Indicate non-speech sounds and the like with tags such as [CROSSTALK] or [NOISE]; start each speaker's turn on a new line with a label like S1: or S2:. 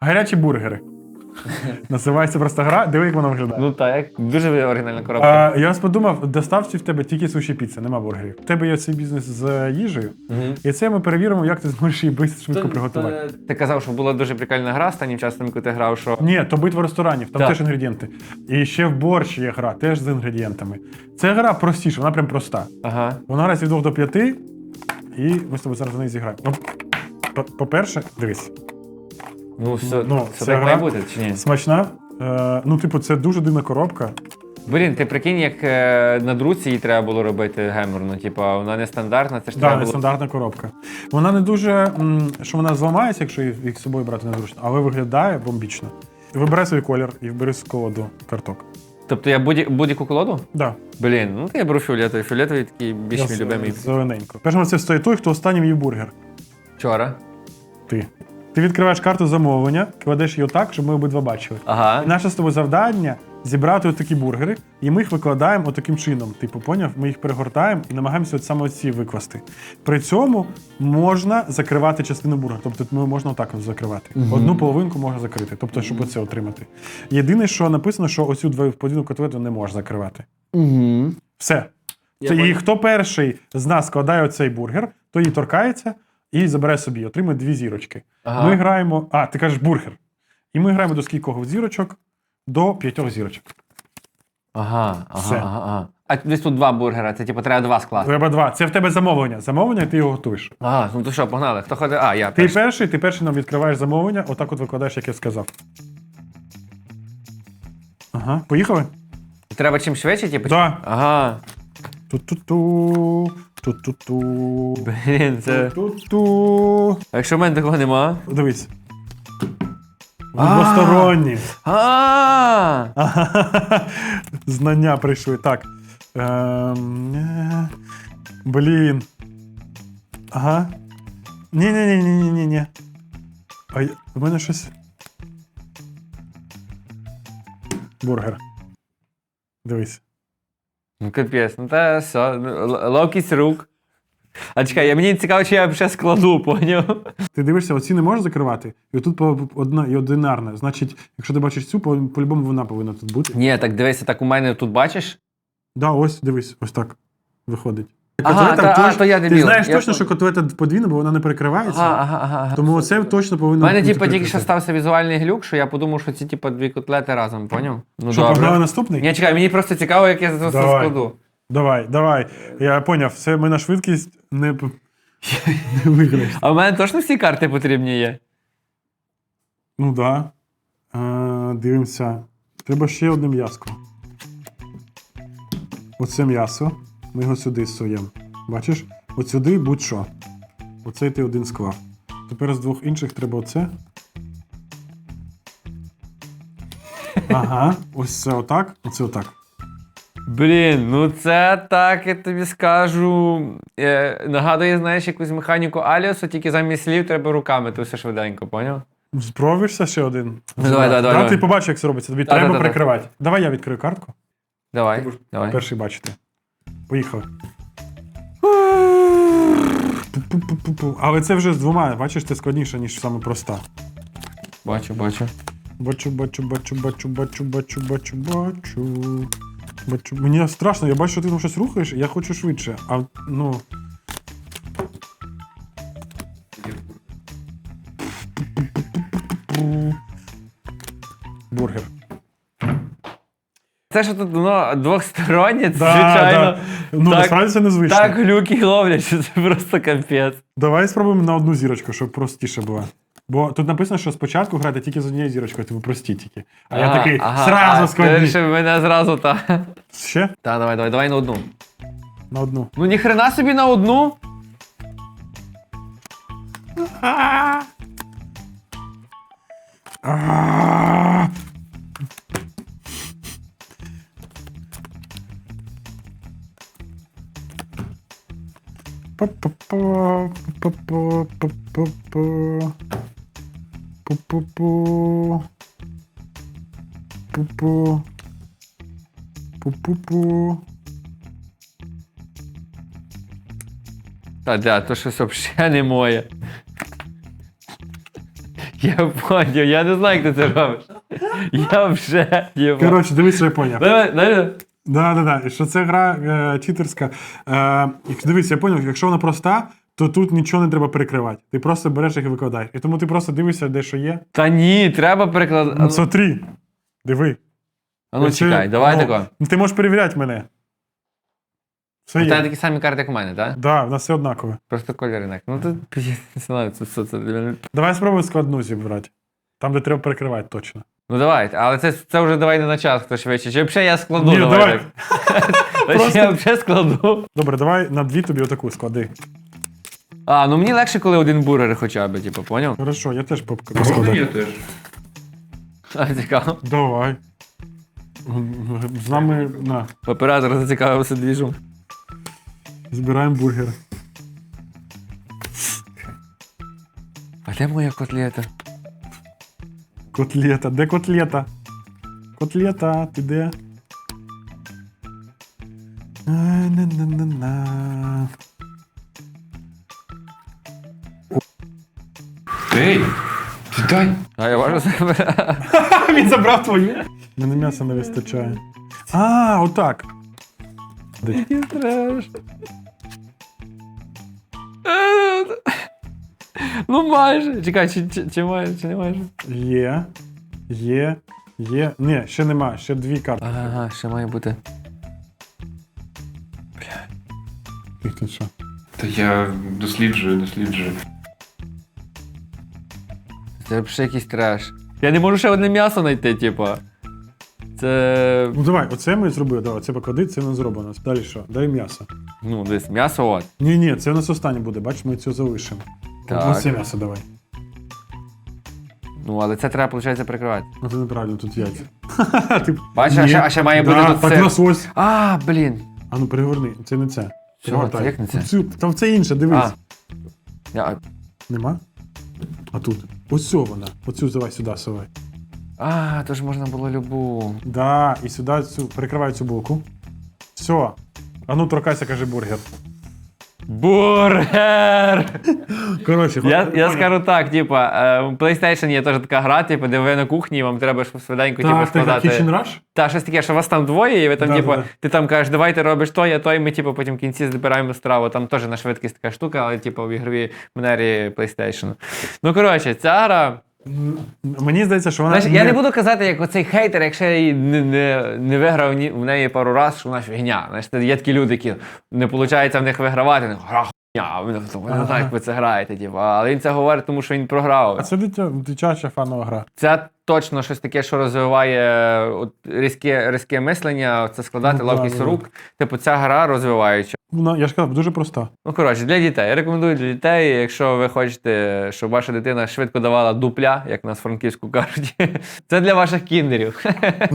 S1: Гарячі бургери. [LAUGHS] Називається просто гра. Диви, як воно виглядає.
S2: Ну так, як дуже оригінальна коробка.
S1: А, я ось подумав, доставці в тебе тільки суші піца, нема бургерів. В тебе є цей бізнес з їжею, і це ми перевіримо, як ти зможеш її швидко, швидко приготувати.
S2: Ти казав, що була дуже прикольна гра останнім часом, коли ти грав, що.
S1: Ні, то битва ресторанів, там теж інгредієнти. І ще в борщ є гра, теж з інгредієнтами. Це гра простіша, вона прям проста.
S2: Ага.
S1: Вона грається від 2 до 5, і ми з тобою зараз в неї зіграємо. Ну, по-перше, дивись,
S2: Ну, все,
S1: Ну,
S2: все
S1: це
S2: так має
S1: гра.
S2: бути, чи ні?
S1: смачна. Е, ну, типу, це дуже дивна коробка.
S2: Блін, ти прикинь, як е, на друці їй треба було робити геморну. Типа, вона не стандартна, це ж
S1: Да,
S2: треба було.
S1: нестандартна коробка. Вона не дуже, м, що вона зламається, якщо їх їх з собою брати незручно, але виглядає бомбічно. Вибирай свій колір і вбери з колоду карток.
S2: Тобто я будь- будь-яку колоду?
S1: Да.
S2: Блін, ну то я беру фіолетовий. Фіолетовий такий більш мій
S1: з-
S2: любимий.
S1: Зелененько. Першому це стоїть той, хто останнім їв бургер.
S2: Вчора.
S1: Ти. Ти відкриваєш карту замовлення, кладеш її так, щоб ми обидва бачили.
S2: Ага.
S1: І наше з тобою завдання зібрати отакі бургери, і ми їх викладаємо отаким чином. Типу, поняв? Ми їх перегортаємо і намагаємося от саме ці викласти. При цьому можна закривати частину бургера. Тобто ми можна отак от закривати. Одну половинку можна закрити, тобто, щоб оце отримати. Єдине, що написано, що оцю двою подвійну котлету не можна закривати.
S2: Угу.
S1: Все.
S2: Я
S1: Це, і хто перший з нас складає оцей бургер, то її торкається і забирає собі, отримує дві зірочки.
S2: Ага.
S1: Ми граємо. А, ти кажеш бургер. І ми граємо до скількох зірочок? До п'ятьох зірочок.
S2: Ага,
S1: Все.
S2: ага, ага, ага. А десь тут два бургера, це типу треба два скласти.
S1: Треба два. Це в тебе замовлення. Замовлення, і ти його готуєш.
S2: Ага, ну то що, погнали. Хто ходить? А, я
S1: Ти
S2: перший.
S1: перший, ти перший нам відкриваєш замовлення, отак от викладаєш, як я сказав. Ага, поїхали?
S2: Треба чим швидше, типу?
S1: Да.
S2: Ага.
S1: Ту-ту-ту. Ту-ту-ту.
S2: Блін, це.
S1: Ту-ту.
S2: А якщо в мене такого нема?
S1: Дивись. Двосторонні.
S2: А!
S1: Ага. [LAUGHS] Знання прийшли. Так. Ем, е, Блін. Ага. Ні-ні-ні-ні-ні-ні. А я- в мене щось. Бургер. Дивись.
S2: Ну капець, ну та все, ну, ловкість рук. А чекай, я- мені цікаво, чи я ще складу, поняв?
S1: Ти дивишся, оці не можеш закривати, і отут по- одна і одинарна. Значить, якщо ти бачиш цю, по- по-любому вона повинна тут бути.
S2: Ні, так дивися, так у мене тут бачиш.
S1: Да, ось, дивись, ось так виходить.
S2: Ага,
S1: Котлета
S2: та- а, то я
S1: Ти
S2: дебіл.
S1: знаєш
S2: Я
S1: точно, що котлета подвійна, бо вона не перекривається.
S2: Ага, ага, ага. ага.
S1: Тому це точно повинно.
S2: У мене,
S1: бути
S2: типу, тільки що стався візуальний глюк, що я подумав, що ці, типу, дві котлети разом, поняв? Ну,
S1: Що, погнали наступний?
S2: Ні, чекай, мені просто цікаво, як я це все складу.
S1: Давай, давай. Я поняв, це ми на швидкість не, не виграєш.
S2: А в мене точно всі карти потрібні є.
S1: Ну так. Да. Дивимося. Треба ще одне м'яско. Оце м'ясо. Ми його сюди суємо. Бачиш? От сюди будь-що. Оцей ти один склав. Тепер з двох інших треба оце. Ага, ось це отак, оце отак.
S2: Блін, ну це так, я тобі скажу. Е, нагадує, знаєш, якусь механіку Аліасу, тільки замість слів треба руками, то все швиденько, поняв?
S1: Спробуєшся ще один?
S2: Ну, давай, давай, давай.
S1: Ти побачиш, як це робиться. Тобі треба прикривати. Давай я відкрию картку.
S2: Давай,
S1: будеш
S2: давай.
S1: Перший бачите. Поїхали. Але це вже з двома, бачиш, це складніше, ніж саме проста.
S2: Бачу, бачу.
S1: Бачу, бачу, бачу, бачу, бачу, бачу, бачу, бачу. Бачу. Мені страшно, я бачу, що ти там щось рухаєш, я хочу швидше. А ну. Бургер.
S2: Це ж тут ну, двохстороннє, це,
S1: Да,
S2: звичайно.
S1: да. Ну,
S2: так,
S1: насправді це незвично.
S2: так глюки ловлять, що [LAUGHS] це просто капець.
S1: Давай спробуємо на одну зірочку, щоб простіше було. Бо тут написано, що спочатку грати тільки з однією зірочкою, типу прості тільки. А я такий зразу
S2: а,
S1: складні.
S2: Ще мене зразу та.
S1: Ще
S2: Та, давай, давай, давай на одну.
S1: на одну.
S2: Ну ніхрена собі на одну.
S1: А!
S2: Та да, то щось взагалі не моє. Я поняв, я не знаю, як ти це робиш. Я вже.
S1: Коротше, дивись, що я поняв.
S2: Давай, давай.
S1: Да, да, да. І що це гра е, читерська. Е, дивись, я поняв, якщо вона проста, то тут нічого не треба перекривати. Ти просто береш їх і викладаєш. І тому ти просто дивишся, де що є.
S2: Та ні, треба перекладати.
S1: Ну, смотри. Диви.
S2: А ну
S1: Оце-
S2: чекай, давай
S1: ну,
S2: тако.
S1: Ну, ти можеш перевіряти мене. Все
S2: У тебе
S1: є.
S2: такі самі карти, як у мене, так?
S1: Да, в нас все однакове.
S2: Просто кольори інакше. Ну тут [LAUGHS] не знаю, це це для мене.
S1: Давай спробуй складну зібрати. Там, де треба перекривати точно.
S2: Ну давай, але це, це вже давай не на час, хто швидше. Чи взагалі я складу,
S1: Ні,
S2: давай.
S1: давай. [LAUGHS]
S2: я взагалі складу.
S1: Добре, давай на дві тобі отаку склади.
S2: А, ну мені легше, коли один бургер хоча б, типу, поняв?
S1: Хорошо, я теж поп- поскладаю.
S2: теж. А, цікаво.
S1: Давай. З нами на,
S2: Оператор зацікавився двіжом.
S1: збираємо бургер.
S2: А де моя котлета?
S1: Котлета. Де котлета? Котлета, ти де? А, На-на-на-на.
S2: Ей! Дай! А я важу себе. [LAUGHS]
S1: Він забрав твою. Мене м'яса не вистачає. А, отак.
S2: Який треш. Ну майже. Чекай, чи, чи, чи майже, чи не майже?
S1: Є. Є. Є. Ні, ще нема, ще дві карти.
S2: Ага, ще має бути.
S1: Їх тут що?
S3: Та я досліджую, досліджую.
S2: Це ще якийсь треш. Я не можу ще одне м'ясо знайти, типу. Це.
S1: Ну давай, оце ми зробили. Давай, це поклади, це не зроблено. Далі що? Далі м'ясо.
S2: Ну, десь м'ясо от.
S1: Ні, ні, це у нас останнє буде. Бачиш, ми цю залишимо.
S2: Так.
S1: Оце м'ясо давай.
S2: Ну, але це треба, виходить, прикривати.
S1: Ну це неправильно, тут яйця. [LAUGHS] Ти-
S2: Бачиш, а
S1: Ні.
S2: ще, а ще має бути
S1: Да,
S2: тут
S1: Так
S2: сир.
S1: нас ось.
S2: А, блін.
S1: А ну перегорни, це не це. Перевертай.
S2: це як не це?
S1: Цю, там це інше, дивись.
S2: А. Я-
S1: Нема? А тут. Ось цю вона. Оцю давай сюди совай.
S2: А, то ж можна було любу.
S1: Да, і сюди цю, перекривай цю булку. Все. А ну торкайся, каже бургер.
S2: Бургер!
S1: Коротше,
S2: Я, я скажу так, типа, е, у PlayStation є теж така гра, типу, де ви на кухні, і вам треба щоб швиденько типу,
S1: Так, так,
S2: складати.
S1: Kitchen Rush?
S2: Та щось таке, що вас там двоє, і ви там,
S1: Да,
S2: типу,
S1: да, да.
S2: ти там кажеш, давай ти робиш то, я то, і ми, типу, потім в кінці збираємо страву. Там теж на швидкість така штука, але типу в ігровій манері PlayStation. Ну, коротше, ця гра.
S1: Мені здається, що вона.
S2: Знаєш, я не буду казати, як оцей хейтер, якщо я її не, не, не виграв ні, в неї пару разів, що вона фігня. Знаєш, це є такі люди, які не виходить в них вигравати, вони гра хуйня, вони вони не знають, як ви це граєте. Типу. Але він це говорить, тому що він програв.
S1: А це дитя, дитяча фанова гра.
S2: Це точно щось таке, що розвиває от, різке, різке мислення, це складати
S1: Ну,
S2: ловкість рук. Типу, ця гра розвиваюча.
S1: Вона, я ж казав, дуже проста.
S2: Ну, коротше, для дітей. Я рекомендую для дітей, якщо ви хочете, щоб ваша дитина швидко давала дупля, як нас Франківську кажуть. [LAUGHS] Це для ваших кіндерів. [LAUGHS]